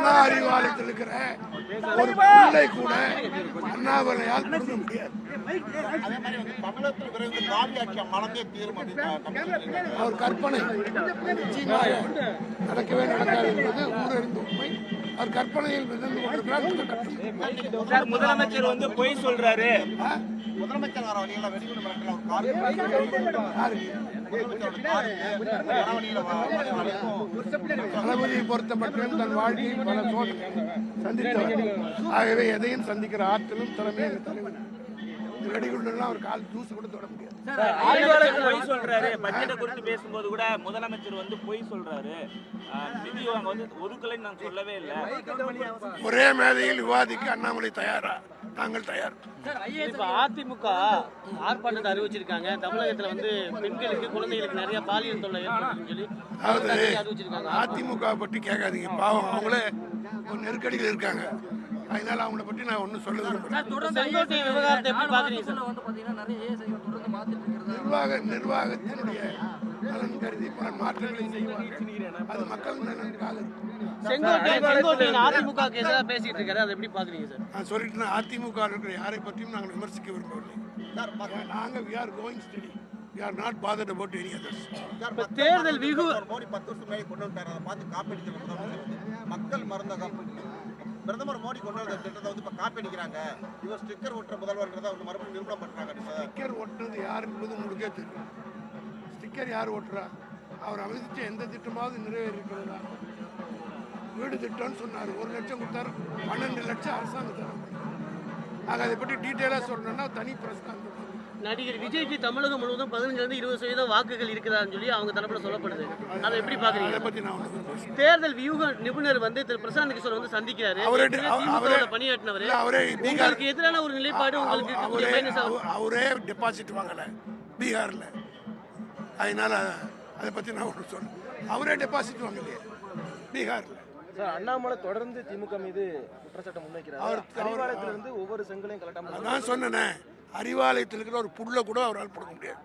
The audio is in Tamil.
அண்ணா அறிவாலயத்தில் இருக்கிற ஒரு பிள்ளை கூட அண்ணாமலையால் கொடுக்க முடியாது. அவர் கற்பனை. நடக்கவே நடக்காது என்பது ஊரறிந்த உண்மை அவர் கற்பனையில் மிதந்து கொண்டிருக்கிறார் முதலமைச்சர் வந்து பொய் சொல்றாரு. முதலமைச்சர் வர வழியில் வெடிகுண்டு மிரட்டல. ஒரு கார் பொறுத்த மட்டும் தன் வாழ்க்கையில் பல சோதனை சந்தித்தவர். ஆகவே எதையும் சந்திக்கிற ஆற்றலும் திறமையும் தலைவர் வெடிகுண்டெல்லாம் அவர் கால் தூசு கூட தொட முடியாது. பொய் சொல்றாரு. பட்ஜெட்டை குறித்து பேசும்போது கூட முதலமைச்சர் வந்து பொய் சொல்றாரு. நிதி அவங்க வந்து ஒதுக்கலைன்னு நான் சொல்லவே இல்லை. ஒரே மேதையில் விவாதிக்க அண்ணாமலை தயாரா? நாங்கள் தயார். இப்ப அதிமுக ஆர்ப்பாட்டத்தை அறிவிச்சிருக்காங்க. தமிழகத்துல வந்து பெண்களுக்கு குழந்தைகளுக்கு நிறைய பாலியல் தொல்லை சொல்லி அதாவது அதிமுக பற்றி கேட்காதீங்க. பாவம் அவங்களே ஒரு நெருக்கடியில் இருக்காங்க. அதனால அவங்கள பற்றி நான் ஒன்றும் சொல்ல விரும்புகிறேன் செங்கோட்டை விவகாரத்தை எப்படி பாக்குறீங்க சார் வந்து பாத்தீங்கன்னா நிறைய ஏஎஸ்ஐ தொடர்ந்து மாத்திட்டு இருக்கிறது நிர்வாக நிர்வாகத்தினுடைய நலன் கருதி பல மாற்றங்களை செய்வார்கள். அது மக்கள் நலனுக்காக இருக்கும். செங்கோட்டை செங்கோட்டையின் அதிமுக எதிராக பேசிட்டு இருக்காரு. அதை எப்படி பாக்குறீங்க சார்? நான் சொல்லிட்டேன் அதிமுக இருக்கிற யாரை பற்றியும் நாங்கள் விமர்சிக்க விரும்பவில்லை. நாங்கள் we are going study we are not bothered about any others இப்ப தேர்தல் விகு மோடி பத்து வருஷம் முன்னாடி கொண்டு வந்தார் அதை பார்த்து காப்பி அடிக்கிற முதலமைச்சர் வந்து மக்கள் மருந்தகம் பிரதமர் மோடி கொண்டு வந்த திட்டத்தை வந்து இப்போ காப்பி அடிக்கிறாங்க. இவர் ஸ்டிக்கர் ஒட்டுற முதல்வர்ன்றதை வந்து மறுபடியும் நிரூபணம் பண்றாங்க சார் ஸ்டிக்கர் ஒட்டுறது யார் என்பது உங்களுக்கே தெரியும். ஸ்டிக்கர் யார் ஒட்டுறா? அவர் அமைதிச்ச எந்த திட்டமாவது நிறைவேறிருக்கிறதா? வீடு திட்டம்னு சொன்னார். ஒரு லட்சம் கொடுத்தாரு. பன்னெண்டு லட்சம் அரசாங்கம் தரும் ஆக அதை பற்றி டீட்டெயிலாக சொல்லணும்னா தனி பிரஸ் கான்ஃபரன்ஸ் நடிகர் விஜய்க்கு தமிழகம் முழுவதும் பதினஞ்சுல இருந்து இருபது சதவீதம் வாக்குகள் இருக்குதான்னு சொல்லி அவங்க தரப்புல சொல்லப்படுது. அதை எப்படி ஒன்று தேர்தல் வியூக நிபுணர் வந்து திரு பிரசாந்த் கிஷோர் வந்து சந்திக்கிறாரு. பணியாற்றினவர். இல்ல, அவரே பீகார் உங்களுக்கு எதிரான ஒரு நிலைப்பாடு உங்களுக்கு அவரே டெபாசிட் வாங்கலை பீகாரில். அதனால அதை பற்றி நான் ஒன்று சொல்றேன் அவரே டெபாசிட் வாங்கலையே பீகாரில். சார் அண்ணாமலை தொடர்ந்து திமுக மீது குற்றச்சாட்டை முன்வைக்கிறார். ஒவ்வொரு செங்கலையும் கலட்டாம அதான் சொன்னேனே அறிவாலயத்தில் இருக்கிற ஒரு புல்லை கூட அவரால் போட முடியாது.